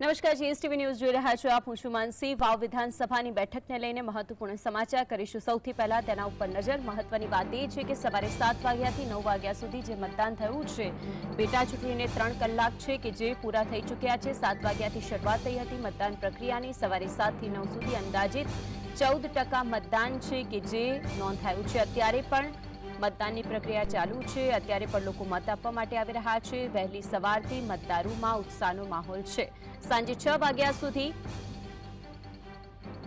નમસ્કાર, GSTV news જોઈ રહ્યા છો આપ. હું છું માનસી. વાવ વિધાનસભાની બેઠકને લઈને મહત્વપૂર્ણ સમાચાર કરીશું. સૌથી પહેલા તેના ઉપર નજર. મહત્વની વાત એ છે કે સવારે સાત વાગ્યાથી નવ વાગ્યા સુધી જે મતદાન થયું છે, પેટા ચૂંટણીને ત્રણ કલાક છે કે જે પૂરા થઈ ચૂક્યા છે. સાત વાગ્યાથી શરૂઆત થઈ હતી મતદાન પ્રક્રિયાની. સવારે સાતથી નવ સુધી અંદાજિત ચૌદ મતદાન છે કે જે નોંધાયું છે. અત્યારે પણ મતદાનની પ્રક્રિયા ચાલુ છે. અત્યારે પણ લોકો મત આપવા માટે આવી રહ્યા છે. વહેલી સવારથી મતદારોમાં ઉત્સાહનો માહોલ છે. સાંજે છ વાગ્યા સુધી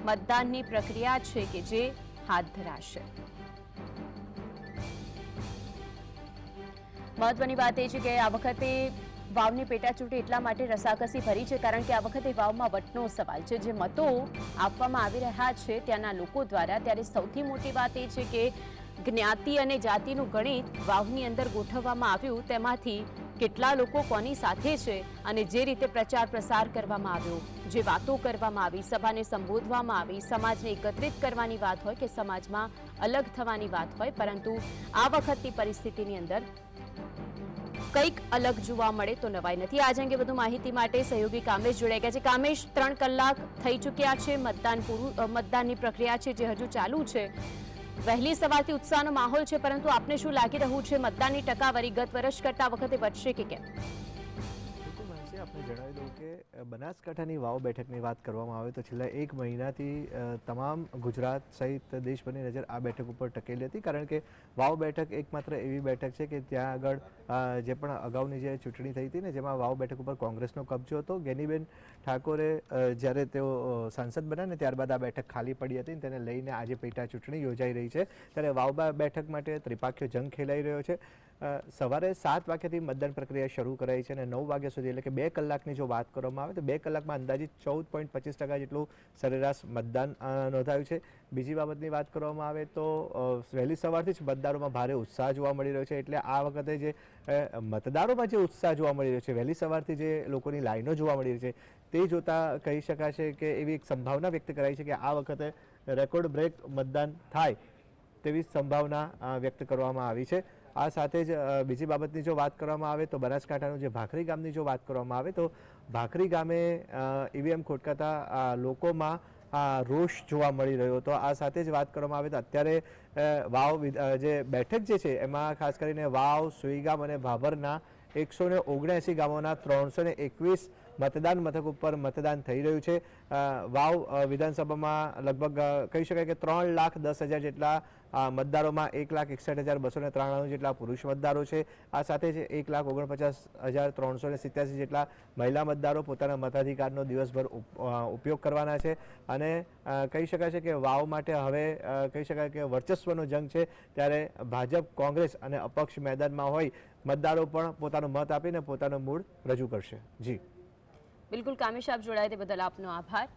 મતદાનની પ્રક્રિયા છે કે જે હાથ ધરાશે. મહત્વની વાત એ છે કે આ વખતે વાવની પેટાચૂંટણી એટલા માટે રસાકસી ભરી છે કારણ કે આ વખતે વાવમાં વટનો સવાલ છે. જે મતો આપવામાં આવી રહ્યા છે ત્યાંના લોકો દ્વારા. ત્યારે સૌથી મોટી વાત એ છે કે જ્ઞાતિ અને જાતિનું ગણિત વાવની અંદર ગોઠવવામાં આવ્યું, તેમાંથી કેટલા લોકો કોની સાથે છે અને જે રીતે પ્રચાર પ્રસાર કરવામાં આવ્યો, જે વાતો કરવામાં આવી, સભાને સંબોધવામાં આવી, સમાજને એકત્રિત કરવાની વાત હોય કે સમાજમાં અલગ થવાની વાત હોય, પરંતુ આ વખતની પરિસ્થિતિની અંદર કંઈક અલગ જોવા મળે તો નવાઈ નથી. આજ અંગે વધુ માહિતી માટે સહયોગી કામેશ જોડાઈ ગયા છે. કામેશ, ત્રણ કલાક થઈ ચૂક્યા છે. મતદાન પૂરું મતદાનની પ્રક્રિયા છે જે હજુ ચાલુ છે. વહેલી સવારથી ઉત્સાહનો માહોલ છે, પરંતુ આપને શું લાગી રહ્યું છે? મતદાનની ટકાવારી ગત વર્ષ કરતા વખતે વધશે કે કેમ? આપને જણાવી દઉં કે બનાસકાંઠાની વાવ બેઠકની વાત કરવામાં આવે તો છેલ્લા એક મહિનાથી તમામ ગુજરાત સહિત દેશભરની નજર આ બેઠક ઉપર ટકેલી હતી. કારણ કે વાવ બેઠક એકમાત્ર એવી બેઠક છે કે ત્યાં આગળ જે પણ અગાઉની જે ચૂંટણી થઈ હતી ને, જેમાં વાવ બેઠક ઉપર કોંગ્રેસનો કબજો હતો. ગેનીબેન ઠાકોરે જ્યારે તેઓ સાંસદ બન્યા ને, ત્યારબાદ આ બેઠક ખાલી પડી હતી તેને લઈને આજે પેટા ચૂંટણી યોજાઈ રહી છે. ત્યારે વાવ બેઠક માટે ત્રિપાખ્યો જંગ ખેલાઈ રહ્યો છે. સવારે સાત વાગ્યાથી મતદાન પ્રક્રિયા શરૂ કરાઈ છે અને નવ વાગ્યા સુધી એટલે કે બે કલાકની જો વાત કરવામાં આવે તો બે કલાકમાં અંદાજિત ચૌદ પોઈન્ટ પચીસ ટકા જેટલું સરેરાશ મતદાન નોંધાયું છે. બીજી બાબતની વાત કરવામાં આવે તો વહેલી સવારથી જ મતદારોમાં ભારે ઉત્સાહ જોવા મળી રહ્યો છે. એટલે આ વખતે જે મતદારોમાં જે ઉત્સાહ જોવા મળી રહ્યો છે, વહેલી સવારથી જે લોકોની લાઈનો જોવા મળી રહી છે, તે જોતાં કહી શકાશે કે એવી એક સંભાવના વ્યક્ત કરાઈ છે કે આ વખતે રેકોર્ડ બ્રેક મતદાન થાય તેવી સંભાવના વ્યક્ત કરવામાં આવી છે. આ સાથે જ બીજી બાબતની જો વાત કરવામાં આવે તો બનાસકાંઠાનું જે ભાખરી ગામની જો વાત કરવામાં આવે તો ભાખરી ગામે ઈવીએમ ખોટકાતા લોકોમાં આ રોષ જોવા મળી રહ્યો હતો. આ સાથે જ વાત કરવામાં આવે તો અત્યારે વાવ જે બેઠક જે છે એમાં ખાસ કરીને વાવ, સુઈગામ અને ભાભરના એકસો ને ઓગણએંસી ગામોના ત્રણસો ને એકવીસ મતદાન મથક ઉપર મતદાન થઈ રહ્યું છે. વાવ વિધાનસભામાં લગભગ કહી શકાય કે ત્રણ લાખ દસ હજાર જેટલા મતદારોમાં એક લાખ એકસઠ હજાર બસો ને ત્રાણું જેટલા પુરુષ મતદારો છે. આ સાથે જ એક લાખ ઓગણપચાસ હજાર ત્રણસો ને સિત્યાસી જેટલા મહિલા મતદારો પોતાના મતાધિકારનો દિવસભર ઉપયોગ કરવાના છે. અને કહી શકાય છે કે વાવ માટે હવે કહી શકાય કે વર્ચસ્વનો જંગ છે. ત્યારે ભાજપ, કોંગ્રેસ અને અપક્ષ મેદાનમાં હોય મતદારો પણ પોતાનો મત આપીને પોતાનો મૂળ રજૂ કરશે. જી. બિલકુલ કામેશ આપ જોડાય તે બદલ આપનો આભાર.